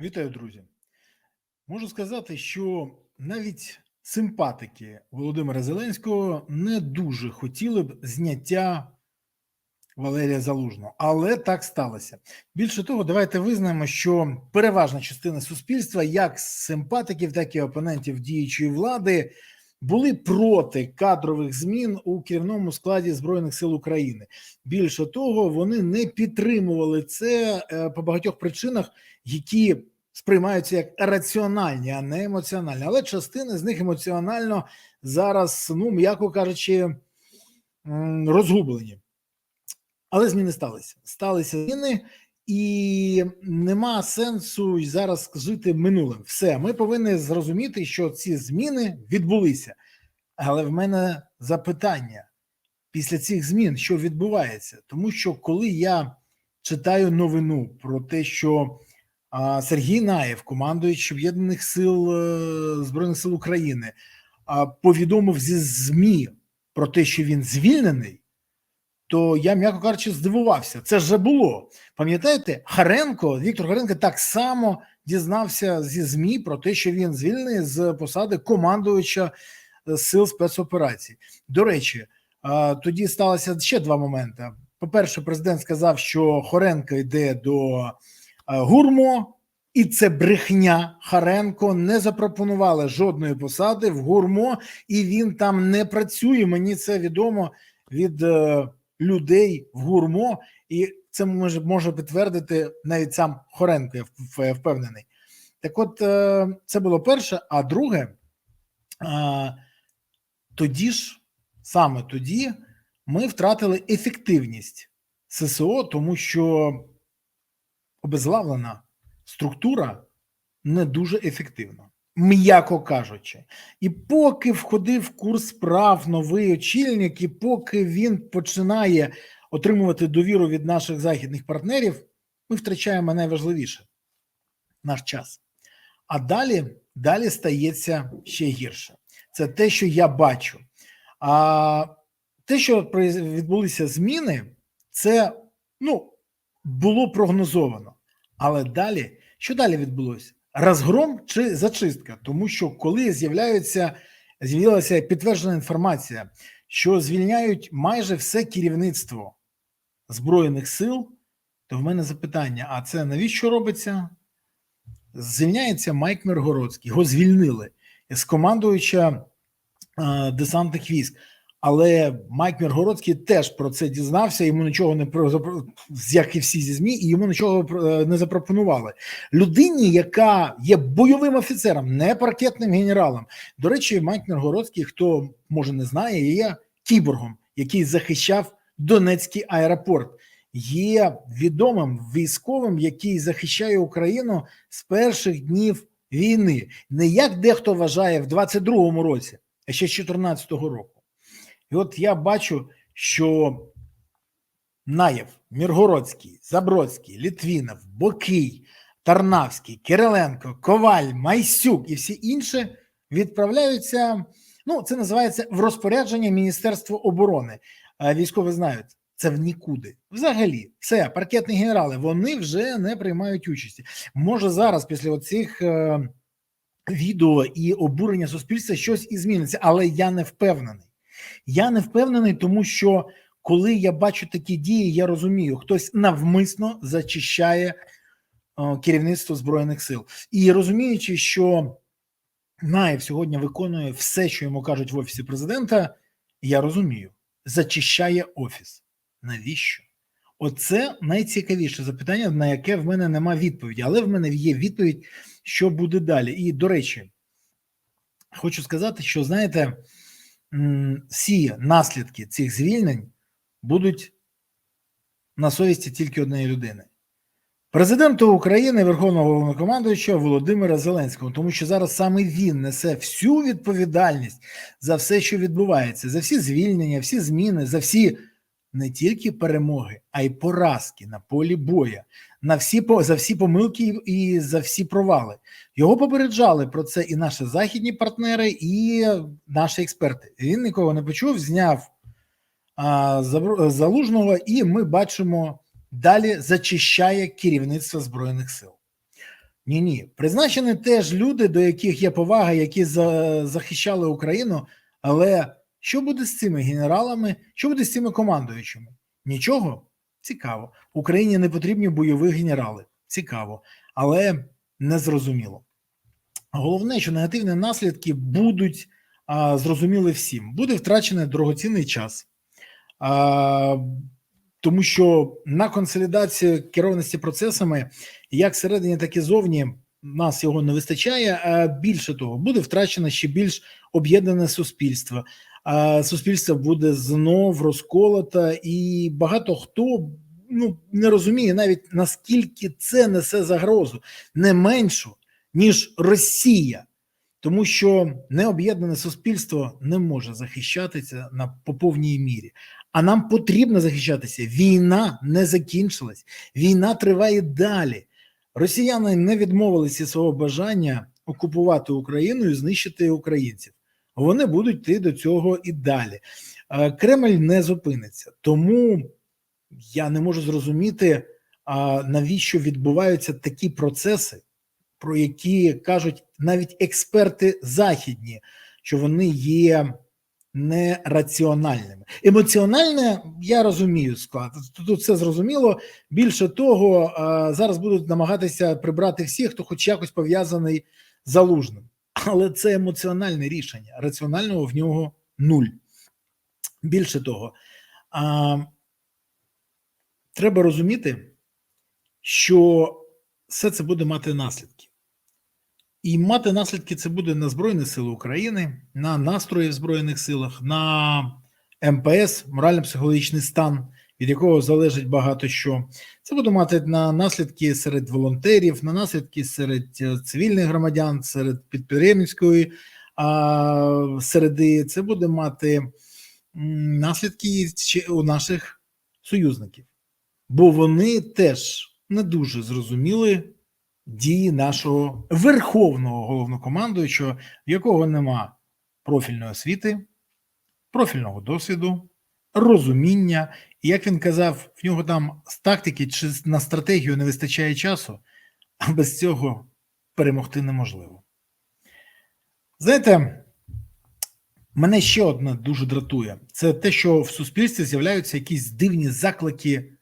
Вітаю, друзі. Можу сказати, що навіть симпатики Володимира Зеленського не дуже хотіли б зняття Валерія Залужного, але так сталося. Більше того, давайте визнаємо, що переважна частина суспільства, як симпатиків, так і опонентів діючої влади, були проти кадрових змін у керівному складі Збройних сил України. Більше того, вони не підтримували це е, по багатьох причинах, які сприймаються як раціональні, а не емоціональні. Але частини з них емоціонально зараз, ну м'яко кажучи, розгублені. Але зміни сталися. Сталися зміни, і нема сенсу зараз жити минулим. Все, ми повинні зрозуміти, що ці зміни відбулися. Але в мене запитання після цих змін, що відбувається, тому що коли я читаю новину про те, що Сергій Наєв, командуючий об'єднаних сил е, збройних сил України, повідомив зі змі про те, що він звільнений то я, м'яко кажучи, здивувався. Це вже було. Пам'ятаєте, Харенко, Віктор Харенко так само дізнався зі ЗМІ про те, що він звільнений з посади командуюча е, сил спецоперацій. До речі, тоді сталося ще два моменти. По-перше, президент сказав, що Хоренко йде до гурмо. І це брехня Харенко не запропонували жодної посади в гурмо, і він там не працює. Мені це відомо від е, людей в гурмо, і це може може підтвердити навіть сам Хоренко. Я впевнений. Так, от е, це було перше. А друге, тоді ж, саме тоді, ми втратили ефективність ССО, тому що обезглавлена структура не дуже ефективна м'яко кажучи, і поки входив курс справ новий очільник, і поки він починає отримувати довіру від наших західних партнерів, ми втрачаємо найважливіше наш час. А далі далі стається ще гірше. Це те, що я бачу. А те, що відбулися зміни, це ну, було прогнозовано. Але далі, що далі відбулося? розгром чи зачистка, тому що коли з'являються з'явилася підтверджена інформація, що звільняють майже все керівництво збройних сил, то в мене запитання: а це навіщо робиться? Звільняється Майк Миргородський, його звільнили з командуюча десантних військ. Але Майк Міргородський теж про це дізнався. Йому нічого не як і всі зі змі, і йому нічого е, не запропонували. Людині, яка є бойовим офіцером, не паркетним генералом. До речі, Майк Міргородський, хто може не знає, є кіборгом, який захищав Донецький аеропорт. Є відомим військовим, який захищає Україну з перших днів війни, не як дехто вважає в 22-му році, а ще з 14-го року. І от я бачу, що Наєв, Міргородський, Забродський, Літвінов, Бокий, Тарнавський, Кириленко, Коваль, Майсюк і всі інші відправляються. Ну, це називається в розпорядження Міністерства оборони. Військові знають. Це в нікуди. Взагалі, все, паркетні генерали, вони вже не приймають участі. Може зараз, після оцих е, відео і обурення суспільства, щось і зміниться, але я не впевнений. Я не впевнений, тому що коли я бачу такі дії, я розумію, хтось навмисно зачищає керівництво збройних сил, і розуміючи, що Наєв сьогодні виконує все, що йому кажуть в офісі президента. Я розумію, зачищає офіс. Навіщо? Оце найцікавіше запитання, на яке в мене нема відповіді, але в мене є відповідь, що буде далі. І до речі, хочу сказати, що знаєте всі наслідки цих звільнень будуть на совісті тільки однієї людини. Президента України, Верховного Головнокомандуючого Володимира Зеленського, тому що зараз саме він несе всю відповідальність за все, що відбувається, за всі звільнення, всі зміни, за всі не тільки перемоги, а й поразки на полі боя, на всі за всі помилки і за всі провали. Його попереджали про це і наші західні партнери, і наші експерти. Він нікого не почув, зняв а, залужного, і ми бачимо далі зачищає керівництво збройних сил. Ні, ні. Призначені теж люди, до яких є повага, які за, захищали Україну. Але що буде з цими генералами? Що буде з цими командуючими? Нічого цікаво. Україні не потрібні бойові генерали. Цікаво, але незрозуміло. Головне, що негативні наслідки будуть а, зрозуміли всім. Буде втрачений дорогоцінний час, а, тому що на консолідацію керованості процесами, як всередині, так і зовні, нас його не вистачає. А більше того, буде втрачено ще більш об'єднане суспільство. Суспільство буде знов розколото, і багато хто ну не розуміє навіть наскільки це несе загрозу, не меншу ніж Росія, тому що необ'єднане суспільство не може захищатися на по повній мірі. А нам потрібно захищатися. Війна не закінчилась, війна триває далі. Росіяни не відмовилися свого бажання окупувати Україну і знищити українців. Вони будуть йти до цього і далі. Е, Кремль не зупиниться, тому я не можу зрозуміти, навіщо відбуваються такі процеси, про які кажуть навіть експерти західні, що вони є нераціональними. Емоціональне, я розумію склад. Тут все зрозуміло. Більше того, зараз будуть намагатися прибрати всіх, хто хоч якось пов'язаний з залужним. Але це емоціональне рішення. Раціонального в нього нуль. Більше того, а, треба розуміти, що все це буде мати наслідки. І мати наслідки це буде на Збройні Сили України, на настрої в Збройних силах, на МПС, морально-психологічний стан, від якого залежить багато що. Це буде мати на наслідки серед волонтерів, на наслідки серед е, цивільних громадян, серед підприємницької а, середи. Це буде мати наслідки у наших союзників, бо вони теж не дуже зрозуміли дії нашого верховного головнокомандуючого, в якого нема профільної освіти, профільного досвіду, розуміння. І як він казав, в нього там з тактики чи на стратегію не вистачає часу, а без цього перемогти неможливо. Знаєте, мене ще одне дуже дратує: це те, що в суспільстві з'являються якісь дивні заклики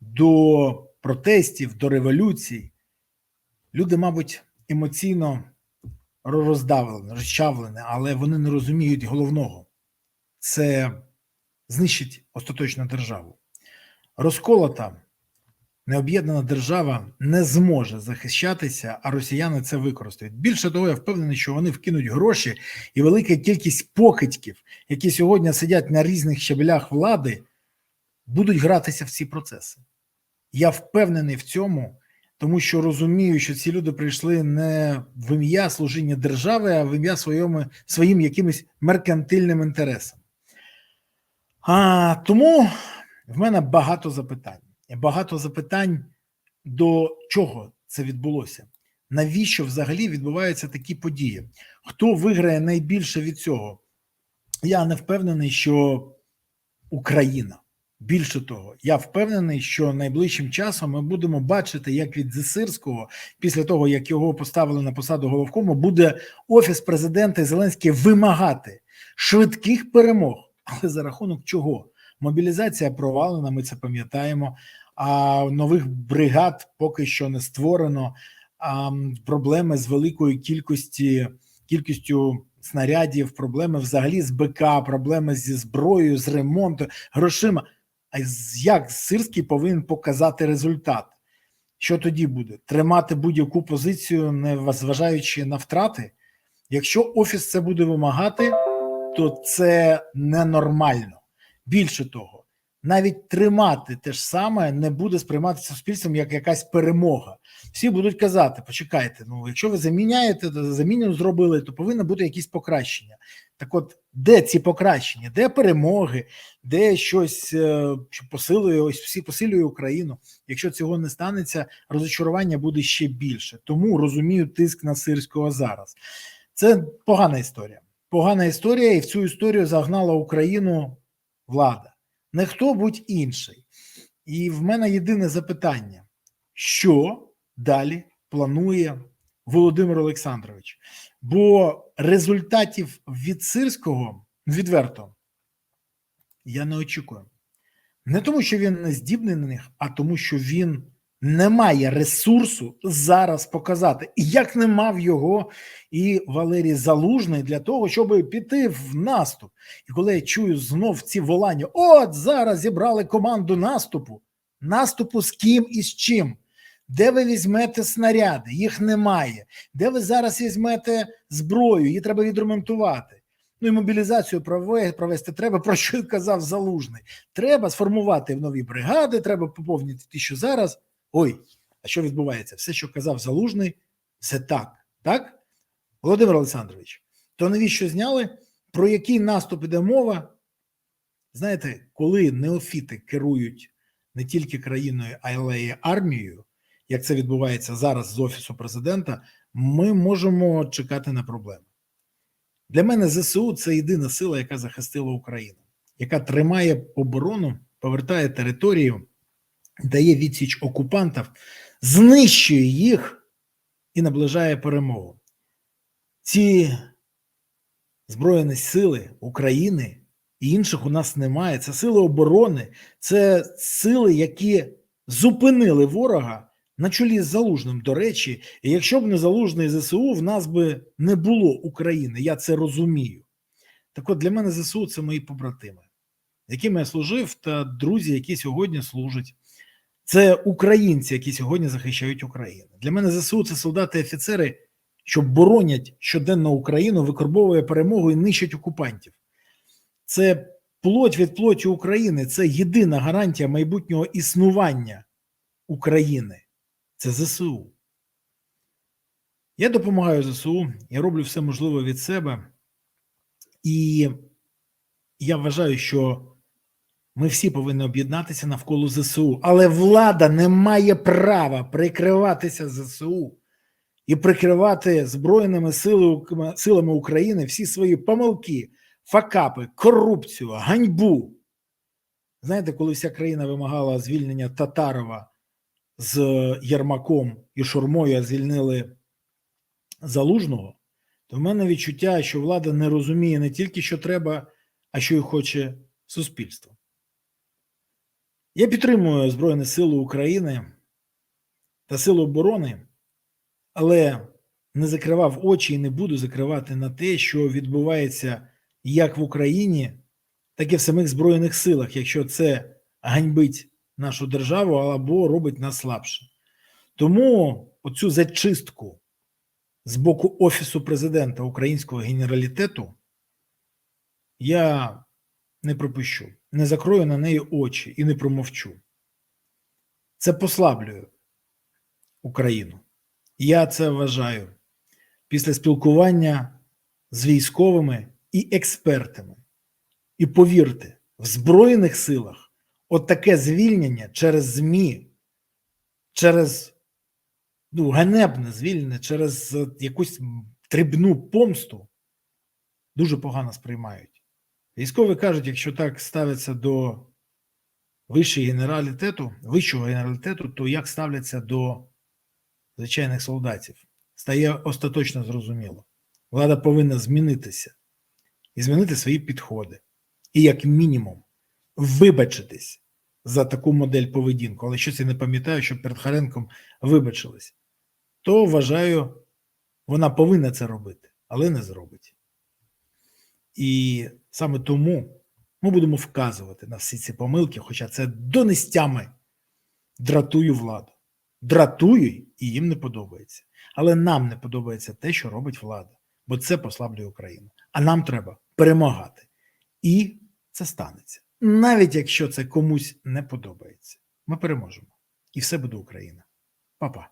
до протестів, до революцій. Люди, мабуть, емоційно роздавлені, розчавлені, але вони не розуміють головного це знищить остаточно державу. Розколота необ'єднана держава не зможе захищатися, а росіяни це використають. Більше того, я впевнений, що вони вкинуть гроші і велика кількість покидьків, які сьогодні сидять на різних щаблях влади, будуть гратися в ці процеси. Я впевнений в цьому тому що розумію, що ці люди прийшли не в ім'я служіння держави, а в ім'я своїм якимось меркантильним інтересам. А тому в мене багато запитань. Багато запитань до чого це відбулося. Навіщо взагалі відбуваються такі події? Хто виграє найбільше від цього? Я не впевнений, що Україна. Більше того, я впевнений, що найближчим часом ми будемо бачити, як від Зесирського, після того як його поставили на посаду головкому, буде офіс президента Зеленський вимагати швидких перемог. Але за рахунок чого? Мобілізація провалена, ми це пам'ятаємо. А нових бригад поки що не створено. А проблеми з великою кількості кількістю снарядів, проблеми взагалі з БК, проблеми зі зброєю, з ремонтом, грошима. А як Сирський повинен показати результат? Що тоді буде? Тримати будь-яку позицію, не зважаючи на втрати? Якщо офіс це буде вимагати, то це ненормально. Більше того, навіть тримати те ж саме не буде сприйматися суспільством як якась перемога. Всі будуть казати: почекайте, ну якщо ви заміняєте, заміну зробили, то повинно бути якісь покращення. Так, от, де ці покращення, де перемоги, де щось е, що посилює ось всі посилює Україну. Якщо цього не станеться, розочарування буде ще більше. Тому розумію тиск на сирського зараз. Це погана історія. Погана історія, і в цю історію загнала Україну влада, не хто будь інший. І в мене єдине запитання: що далі планує Володимир Олександрович. Бо результатів від сирського відверто я не очікую. Не тому, що він не здібний на них, а тому, що він не має ресурсу зараз показати, і як не мав його і Валерій Залужний для того, щоб піти в наступ. І коли я чую знов ці волання: от зараз зібрали команду наступу. Наступу з ким і з чим? Де ви візьмете снаряди? Їх немає. Де ви зараз візьмете зброю? Її треба відремонтувати. Ну і мобілізацію провести треба, про що казав Залужний. Треба сформувати нові бригади, треба поповнити ті, що зараз. Ой, а що відбувається? Все, що казав Залужний, це так. Так? Володимир Олександрович, то навіщо зняли? Про який наступ іде мова? Знаєте, коли неофіти керують не тільки країною, але й армією, як це відбувається зараз з офісу президента, ми можемо чекати на проблеми. Для мене ЗСУ це єдина сила, яка захистила Україну, яка тримає оборону, повертає територію, дає відсіч окупантів, знищує їх і наближає перемогу. Ці збройні сили України і інших у нас немає. Це сили оборони, це сили, які зупинили ворога на чолі з залужним. До речі, і якщо б не залужний ЗСУ, в нас би не було України. Я це розумію. Так от для мене ЗСУ це мої побратими, якими я служив, та друзі, які сьогодні служать. Це українці, які сьогодні захищають Україну. Для мене ЗСУ це солдати і офіцери, що боронять щоденно Україну, викорбовує перемогу і нищать окупантів. Це плоть від плоті України, це єдина гарантія майбутнього існування України. Це ЗСУ. Я допомагаю ЗСУ, я роблю все можливе від себе. І я вважаю, що ми всі повинні об'єднатися навколо ЗСУ, але влада не має права прикриватися ЗСУ і прикривати Збройними силами, України всі свої помилки, факапи, корупцію, ганьбу. Знаєте, коли вся країна вимагала звільнення Татарова з Єрмаком і Шурмою, а звільнили Залужного, то в мене відчуття, що влада не розуміє не тільки, що треба, а що й хоче суспільство. Я підтримую Збройні Сили України та Сили оборони, але не закривав очі і не буду закривати на те, що відбувається як в Україні, так і в самих Збройних силах, якщо це ганьбить нашу державу або робить нас слабше. Тому оцю зачистку з боку Офісу президента Українського генералітету я не пропущу, не закрою на неї очі і не промовчу. Це послаблює Україну. Я це вважаю після спілкування з військовими і експертами. І повірте, в Збройних силах от звільнення через ЗМІ, через ну, ганебне звільнення, через е, якусь дрібну помсту дуже погано сприймають. Військові кажуть, якщо так ставиться до вищого генералітету, вищого генералітету, то як ставляться до звичайних солдатів? Стає остаточно зрозуміло. Влада повинна змінитися і змінити свої підходи. І, як мінімум, вибачитись за таку модель поведінку. Але щось я не пам'ятаю, що перед Харенком вибачились. То вважаю, вона повинна це робити, але не зробить. І саме тому ми будемо вказувати на всі ці помилки, хоча це донестями дратує владу. Дратує і їм не подобається. Але нам не подобається те, що робить влада, бо це послаблює Україну. А нам треба перемагати. І це станеться. Навіть якщо це комусь не подобається. Ми переможемо. І все буде Україна. Па-па.